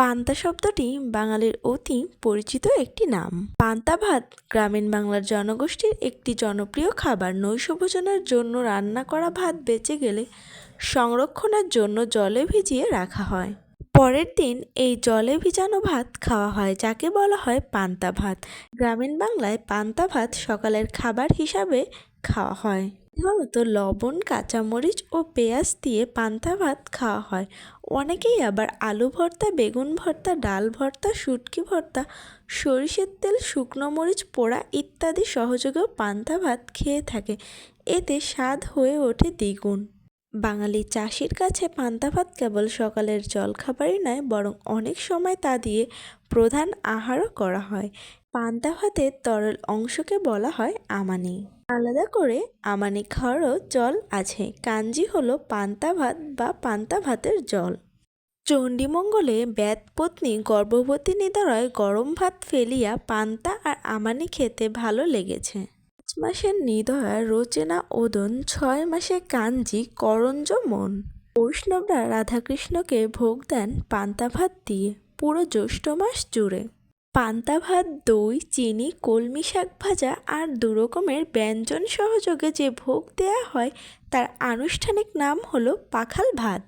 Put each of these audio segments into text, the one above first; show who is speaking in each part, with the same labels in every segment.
Speaker 1: পান্তা শব্দটি বাঙালির অতি পরিচিত একটি নাম। পান্তা ভাত গ্রামীণ বাংলার জনগোষ্ঠীর একটি জনপ্রিয় খাবার। নৈশভোজনের জন্য রান্না করা ভাত বেঁচে গেলে সংরক্ষণের জন্য জলে ভিজিয়ে রাখা হয়। পরের দিন এই জলে ভিজানো ভাত খাওয়া হয়, যাকে বলা হয় পান্তা ভাত। গ্রামীণ বাংলায় পান্তা ভাত সকালের খাবার হিসাবে খাওয়া হয়। সাধারণত লবণ, কাঁচামরিচ ও পেঁয়াজ দিয়ে পান্তা ভাত খাওয়া হয়। অনেকেই আবার আলু ভর্তা, বেগুন ভর্তা, ডাল ভর্তা, শুটকি ভর্তা, সরিষের তেল, শুকনো মরিচ, পোড়া ইত্যাদি সহযোগেও পান্তা ভাত খেয়ে থাকে। এতে স্বাদ হয়ে ওঠে দ্বিগুণ। বাঙালি চাষির কাছে পান্তা ভাত কেবল সকালের জলখাবারই নয়, বরং অনেক সময় তা দিয়ে প্রধান আহারও করা হয়। পান্তা ভাতের তরল অংশকে বলা হয় আমানি। আলাদা করে আমানি খাওয়ারও জল আছে। কাঞ্জি হলো পান্তা ভাত বা পান্তা ভাতের জল। চণ্ডীমঙ্গলে ব্যাতপত্নী গর্ভবতী নিদারয় গরম ভাত ফেলিয়া পান্তা আর আমানি খেতে ভালো লেগেছে। পাঁচ মাসের নিদয়া, রচনা, ওদন, ছয় মাসে কাঞ্জি, করঞ্জ, মন। বৈষ্ণবরা রাধাকৃষ্ণকে ভোগ দেন পান্তা ভাত দিয়ে, পুরো জ্যৈষ্ঠ মাস জুড়ে। পান্তা ভাত, দই, চিনি, কলমি শাক ভাজা আর দু রকমের ব্যঞ্জন সহযোগে যে ভোগ দেয়া হয়, তার আনুষ্ঠানিক নাম হলো পাখাল ভাত।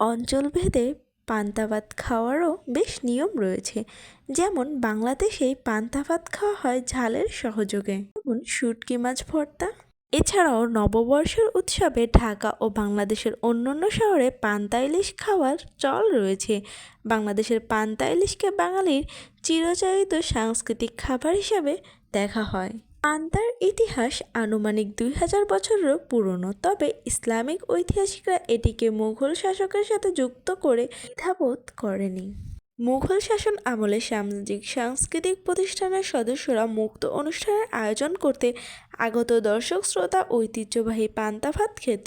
Speaker 1: অঞ্চলভেদে পান্তা ভাত খাওয়ারও বেশ নিয়ম রয়েছে। যেমন বাংলাদেশেই পান্তা ভাত খাওয়া হয় ঝালের সহযোগে। যেমন শুটকি মাছ ভর্তা। এছাড়াও নববর্ষের উৎসবে ঢাকা ও বাংলাদেশের অন্যান্য শহরে পান্তা ইলিশ খাওয়ার চল রয়েছে। বাংলাদেশের পান্তা ইলিশকে বাঙালির চিরচারিত সাংস্কৃতিক খাবার হিসাবে দেখা হয়। পান্তার ইতিহাস আনুমানিক দুই হাজার বছরেরও পুরনো, তবে ইসলামিক ঐতিহাসিকরা এটিকে মুঘল শাসকের সাথে যুক্ত করে দ্বিধাবোধ করেনি। মুঘল শাসন আমলে সামাজিক, সাংস্কৃতিক প্রতিষ্ঠানের সদস্যরা মুক্ত অনুষ্ঠানের আয়োজন করতে আগত দর্শক, শ্রোতা, ঐতিহ্যবাহী পান্তা ভাত খেত।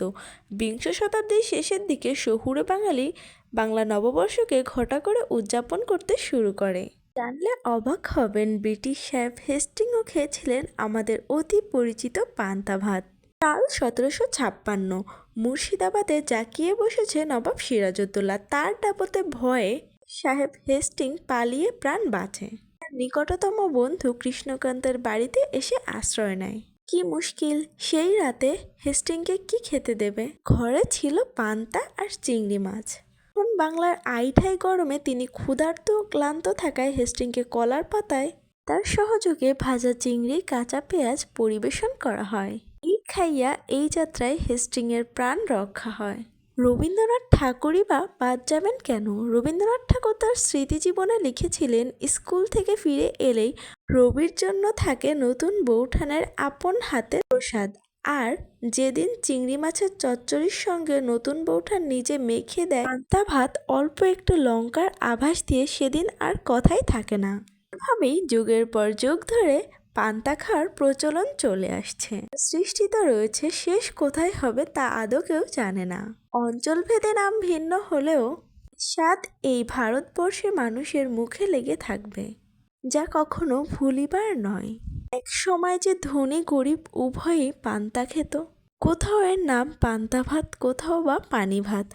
Speaker 1: বিংশ শতাব্দীর শেষের দিকে শহুরে বাঙালি বাংলা নববর্ষকে ঘটা করে উদযাপন করতে শুরু করে। জানলে অবাক হবেন ব্রিটিশ শেফ হেস্টিংও খেয়েছিলেন আমাদের অতি পরিচিত পান্তা ভাত। সাল সতেরোশো ছাপ্পান্ন, মুর্শিদাবাদে জাকিয়ে বসেছে নবাব সিরাজউদ্দৌলা। তার ডাবতে ভয়ে সাহেব হেস্টিং পালিয়ে প্রাণ বাঁচে। নিকটতম বন্ধু কৃষ্ণকান্তের বাড়িতে এসে আশ্রয় নেয়। কি মুশকিল, সেই রাতে হেস্টিংকে কি খেতে দেবে? ঘরে ছিল পান্তা আর চিংড়ি মাছ। এখন বাংলার আইঠাই গরমে তিনি ক্ষুধার্ত ক্লান্ত থাকায় হেস্টিংকে কলার পাতায় তার সহযোগে ভাজা চিংড়ি, কাঁচা পেঁয়াজ পরিবেশন করা হয়। এই খাইয়া এই যাত্রায় হেস্টিংয়ের প্রাণ রক্ষা হয়। রবীন্দ্রনাথ ঠাকুরই বা বাদ যাবেন কেন? রবীন্দ্রনাথ ঠাকুর তার স্মৃতিজীবনে লিখেছিলেন, স্কুল থেকে ফিরে এলেই রবির জন্য থাকে নতুন বৌঠানের আপন হাতে প্রসাদ। আর যেদিন চিংড়ি মাছের চচ্চড়ির সঙ্গে নতুন বৌঠান নিজে মেখে দেয়, পান্তা ভাত অল্প একটু লঙ্কার আভাস দিয়ে সেদিন আর কথাই থাকে না। এভাবেই যুগের পর যুগ ধরে পান্তা খাওয়ার প্রচলন চলে আসছে। সৃষ্টি তো রয়েছে, শেষ কোথায় হবে তা আদৌ কেউ জানে না। অঞ্চলভেদে নাম ভিন্ন হলেও স্বাদ এই ভারতবর্ষের মানুষের মুখে লেগে থাকবে, যা কখনো ভুলিবার নয়। এক সময় যে ধনী গরিব উভয়ই পান্তা খেত। কোথাও এর নাম পান্তা ভাত, কোথাও বা পানি ভাত,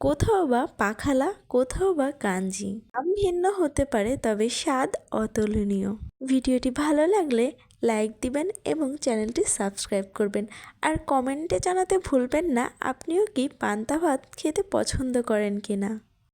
Speaker 1: কোথাও বা পাখালা, কোথাও বা কাঞ্জি। নাম ভিন্ন হতে পারে, তবে স্বাদ অতুলনীয়। ভিডিওটি ভালো লাগলে লাইক দিবেন এবং চ্যানেলটি সাবস্ক্রাইব করবেন। আর কমেন্টে জানাতে ভুলবেন না, আপনিও কি পান্তা ভাত খেতে পছন্দ করেন কিনা?